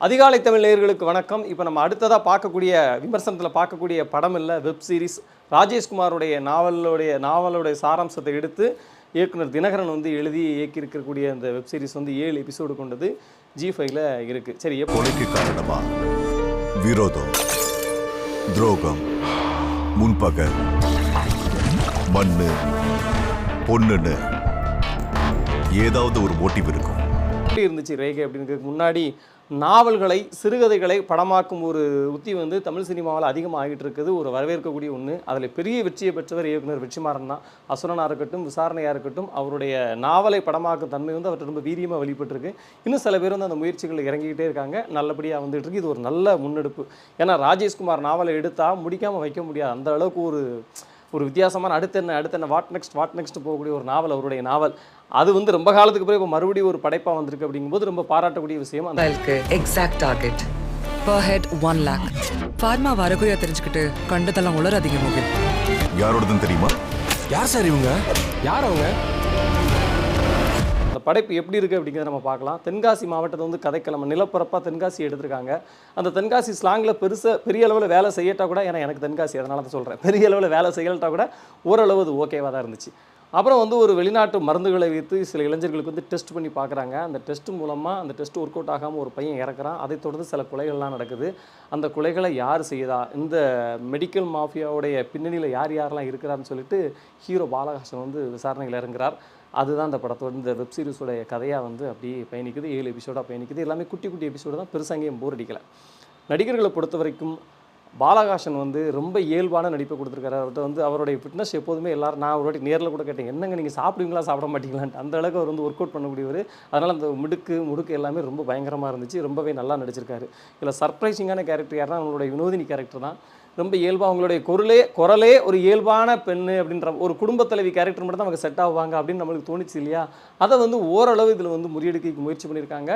அதிகாலை தமிழ் நேயர்களுக்கு வணக்கம். இப்போ நம்ம அடுத்ததாக பார்க்கக்கூடிய விமர்சனத்தில் பார்க்கக்கூடிய படம் இல்லை வெப் சீரிஸ் ராஜேஷ்குமாருடைய நாவலுடைய நாவலுடைய சாராம்சத்தை எடுத்து இயக்குனர் தினகரன் வந்து எழுதி இயக்கியிருக்கக்கூடிய அந்த வெப் சீரிஸ் வந்து ஏழு எபிசோடு கொண்டது. ஜி ஃபைவ்ல இருக்குது சரி எப்போ? விரோதம்? துரோகம்? முன்பகை. மண்ணு. பொண்ணுன்னு. ஏதாவது ஒரு மோட்டிவ் இருக்கும். எப்படி இருந்துச்சு ரேகை அப்படின்னு முன்னாடி நாவல்களை சிறுகதைகளை படமாக்கும் ஒரு உத்தி வந்து தமிழ் சினிமாவில் அதிகமாக ஆகிட்டு இருக்குது ஒரு வரவேற்கக்கூடிய ஒன்று அதில் பெரிய வெற்றியை பெற்றவர் இயக்குனர் வெற்றிமாறன் தான். அசுரனாக இருக்கட்டும் விசாரணையாக இருக்கட்டும் அவருடைய நாவலை படமாக்கும் தன்மை வந்து அவர்கிட்ட ரொம்ப வீரியமாக வெளிப்பட்டிருக்கு. இன்னும் சில பேர் வந்து அந்த முயற்சிகள் இறங்கிக்கிட்டே இருக்காங்க. நல்லபடியாக வந்துட்டு இருக்கு இது ஒரு நல்ல முன்னெடுப்பு. ஏன்னா ராஜேஷ்குமார் நாவலை எடுத்தால் முடிக்காமல் வைக்க முடியாது. அந்த அளவுக்கு ஒரு ஒரு வித்தியாசமான அடுத்து என்ன அடுத்து என்ன வாட் நெக்ஸ்ட் வாட் நெக்ஸ்ட் போகக்கூடிய ஒரு நாவல் அவருடைய நாவல். அது வந்து ரொம்ப காலத்துக்கு பிறகு இப்போ மறுபடியும் ஒரு படைப்பாக வந்திருக்கு அப்படிங்கும்போது ரொம்ப பாராட்டக்கூடிய விஷயம் அந்த exact target per head one lakh pharma வரகுறையா தெரிஞ்சுக்கிட்டு கண்டதெல்லாம் உளராதீங்க மோகில். யாரோடதுன்னு தெரியுமா? யார் சார் இவங்க? யார் அவங்க? அந்த படைப்பு எப்படி இருக்குது அப்படிங்கிறத நம்ம பார்க்கலாம். தென்காசி மாவட்டத்தை வந்து கதைக்கிழமை நிலப்பரப்பாக தென்காசி எடுத்திருக்காங்க. அந்த தென்காசி ஸ்லாங்கில் பெருசாக பெரிய அளவில் வேலை செய்யட்டா கூட ஏன்னா எனக்கு தென்காசி அதனால தான் சொல்கிறேன் பெரிய அளவில் வேலை செய்யலட்டா கூட ஓரளவு அது ஓகேவாக தான் இருந்துச்சு. அப்புறம் வந்து ஒரு வெளிநாட்டு மருந்துகளை வைத்து சில இளைஞர்களுக்கு வந்து டெஸ்ட் பண்ணி பார்க்குறாங்க. அந்த டெஸ்ட் மூலமாக அந்த டெஸ்ட் ஒர்க் அவுட் ஆகாமல் ஒரு பையன் இறக்குறான். அதை தொடர்ந்து சில கொலைகள்லாம் நடக்குது. அந்த கொலைகளை யார் செய்தா? இந்த மெடிக்கல் மாஃபியாவுடைய பின்னணியில் யார் யாரெல்லாம் இருக்கிறான்னு சொல்லிட்டு ஹீரோ பாலகாசன் வந்து விசாரணையில் இறங்குறார். அதுதான் இந்த படத்தோட இந்த வெப் சீரிஸோடைய கதையாக வந்து அப்படியே பயணிக்குது. ஏழு எபிசோடாக பயணிக்குது. எல்லாமே குட்டி குட்டி எபிசோடு தான். பெருசாக எங்கேயும் போர் அடிக்கலை. நடிகர்களை பொறுத்த வரைக்கும் பாலகாசன் வந்து ரொம்ப இயல்பான நடிப்பை கொடுத்துருக்காரு. அவர்கிட்ட வந்து அவருடைய ஃபிட்னஸ் எப்போதுமே எல்லாரும் நான் ஒரு வாட்டி நேரில் கூட கேட்டேன் என்னங்க நீங்கள் சாப்பிடுவீங்களா சாப்பிட மாட்டீங்களான்ட்டு? அந்த அளவுக்கு அவர் வந்து ஒர்க் அவுட் பண்ணக்கூடியவர். அதனால் அந்த மிடுக்கு முடுக்கு எல்லாமே ரொம்ப பயங்கரமாக இருந்துச்சு. ரொம்பவே நல்லா நடிச்சிருக்காரு. இதில் சர்ப்ரைசிங்கான கேரக்டர் யாருன்னா அவங்களுடைய வினோதினி கேரக்டர் தான். ரொம்ப இயல்பாக அவங்களுடைய குரலே குரலே ஒரு இயல்பான பெண்ணு அப்படின்ற ஒரு குடும்ப தலைவி கேரக்டர் மட்டும் தான் நமக்கு செட் ஆவாங்க அப்படின்னு நம்மளுக்கு தோணுச்சு இல்லையா? அதை வந்து ஓரளவு இதில் வந்து முறியடிக்க முயற்சி பண்ணியிருக்காங்க.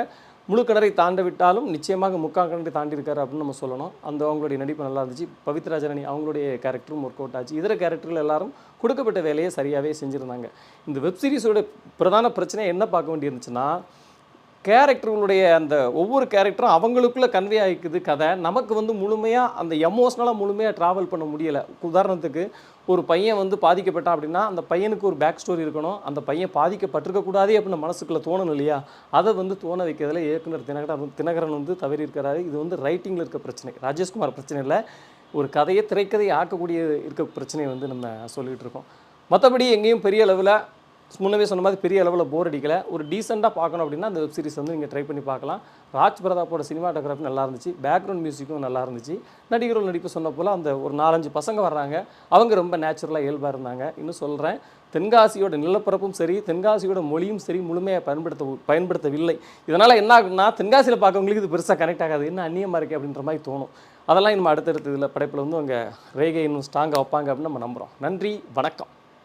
முழு கடரை தாண்ட விட்டாலும் நிச்சயமாக முக்கால் கடரை தாண்டி இருக்காரு அப்படின்னு நம்ம சொல்லணும். அந்த அவங்களுடைய நடிப்பு நல்லா இருந்துச்சு. பவித்ராஜனி அவங்களுடைய கேரக்டரும் ஒர்க் அவுட் ஆச்சு. இதர கேரக்டர்கள் எல்லாரும் கொடுக்கப்பட்ட வேலையை சரியாகவே செஞ்சுருந்தாங்க. இந்த வெப் சீரிஸோட பிரதான பிரச்சனை என்ன பார்க்க வேண்டியிருந்துச்சுன்னா கேரக்டர்களுடைய அந்த ஒவ்வொரு கேரக்டரும் அவங்களுக்குள்ளே கன்வே ஆகிக்குது கதை. நமக்கு வந்து முழுமையாக அந்த எமோஷ்னலாக முழுமையாக ட்ராவல் பண்ண முடியலை. உதாரணத்துக்கு ஒரு பையன் வந்து பாதிக்கப்பட்டான் அப்படின்னா அந்த பையனுக்கு ஒரு பேக் ஸ்டோரி இருக்கணும். அந்த பையன் பாதிக்கப்பட்டிருக்கக்கூடாதே அப்படின்னு மனசுக்குள்ளே தோணணும் இல்லையா? அதை வந்து தோண வைக்கிறதுல இயக்குனர் தினகரன் தினகரன் வந்து தவறி இருக்கிறாரு. இது வந்து ரைட்டிங்கில் இருக்க பிரச்சனை. ராஜேஷ்குமார் பிரச்சனை இல்லை. ஒரு கதையை திரைக்கதையை ஆக்கக்கூடிய இருக்க பிரச்சனையை வந்து நம்ம சொல்லிகிட்டு இருக்கோம். மற்றபடி எங்கேயும் பெரிய அளவில் முன்னவே சொன்ன மாதிரி பெரிய அளவில் போர் அடிக்கல. ஒரு டீசெண்டாக பார்க்கணும் அப்படின்னா அந்த வெப் சீரிஸ் வந்து நீங்கள் ட்ரை பண்ணி பார்க்கலாம். ராஜ் பிரதாப்போட சினிமாட்டோகிராஃபி நல்லா இருந்துச்சு. பேக்ரவுண்ட் மியூசிக்கும் நல்லா இருந்துச்சு. நடிகர்கள் நடிப்பு சொன்ன போல் அந்த ஒரு நாலஞ்சு பசங்க வர்றாங்க. அவங்க ரொம்ப நேச்சுரலாக இயல்பாக இருந்தாங்க. இன்னும் சொல்கிறேன் தென்காசியோட நிலப்பரப்பும் சரி தென்காசியோட மொழியும் சரி முழுமையாக பயன்படுத்த பயன்படுத்தவில்லை. இதனால் என்ன ஆகுன்னா தென்காசியில் பார்க்கவங்களுக்கு இது பெருசாக கனெக்ட் ஆகாது. என்ன அந்நியமாக இருக்கே அப்படின்ற மாதிரி தோணும். அதெல்லாம் நம்ம அடுத்தடுத்த இதில் படைப்பில் வந்து அவங்க ரேகை இன்னும் ஸ்ட்ராங்காக வைப்பாங்க அப்படின்னு நம்ம நம்புகிறோம் நன்றி வணக்கம்.